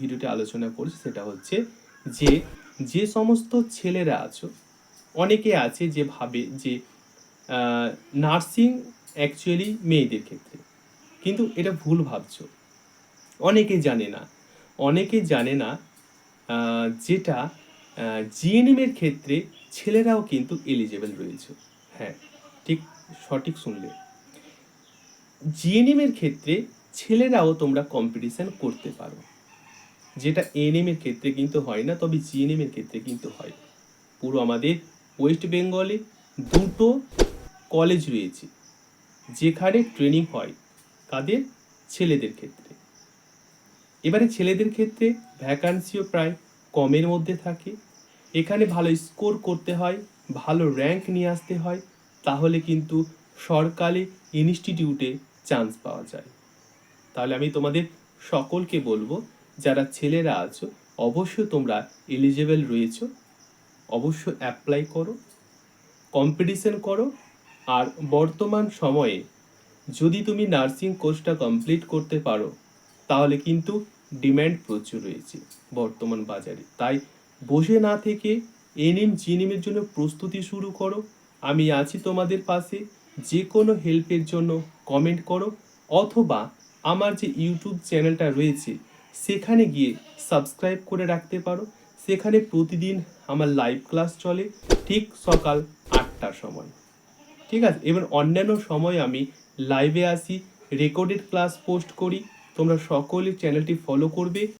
ভিডিওতে আলোচনা করছি সেটা হচ্ছে যে যে সমস্ত ছেলেরা আছো, অনেকে আছে যে ভাবে যে নার্সিং অ্যাকচুয়ালি মেয়েদের ক্ষেত্রে। কিন্তু এটা ভুল ভাবছ। অনেকে জানে না। অনেকে জানে না যেটা জিএনএমের ক্ষেত্রে ছেলেরাও কিন্তু এলিজেবল রয়েছে। হ্যাঁ ঠিক সঠিক শুনলে। জিএনএমের ক্ষেত্রে ছেলেরাও তোমরা কম্পিটিশান করতে পারো। যেটা এএনএম এর ক্ষেত্রে কিন্তু হয় না, তবে জিএনএম এর ক্ষেত্রে কিন্তু হয়। পুরো আমাদের ওয়েস্ট বেঙ্গলে দুটো কলেজ রয়েছে, যেখানে ট্রেনিং হয় কাদের ছেলেদের ক্ষেত্রে। এবারে ছেলেদের ক্ষেত্রে ভ্যাকান্সিও প্রায় কমের মধ্যে থাকে। এখানে ভালো স্কোর করতে হয়, ভালো র্যাঙ্ক নিয়ে আসতে হয়, তাহলে কিন্তু সরকারি ইনস্টিটিউটে চান্স পাওয়া যায়। তাহলে আমি তোমাদের সকলকে বলব যারা ছেলেরা আছো, অবশ্যই তোমরা এলিজেবল রয়েছো। অবশ্য অ্যাপ্লাই করো কম্পিটিশন করো, আর বর্তমান সময়ে যদি তুমি নার্সিং কোর্সটা কমপ্লিট করতে পারো, তাহলে কিন্তু ডিম্যান্ড প্রচুর রয়েছে বর্তমান বাজারে। তাই বসে না থেকে এনএম জিএনএমের জন্য প্রস্তুতি শুরু করো। আমি আছি তোমাদের পাশে। যে কোনো হেল্পের জন্য কমেন্ট করো, অথবা আমার যে ইউটিউব চ্যানেলটা রয়েছে সেখানে গিয়ে সাবস্ক্রাইব করে রাখতে পারো। সেখানে প্রতিদিন আমার লাইভ ক্লাস চলে, ঠিক সকাল আটটার সময়। ঠিক আছে? এবার অন্যান্য সময় আমি লাইভে আসি রেকর্ডেড ক্লাস পোস্ট করি। তোমরা সকলে চ্যানেলটি ফলো করবে।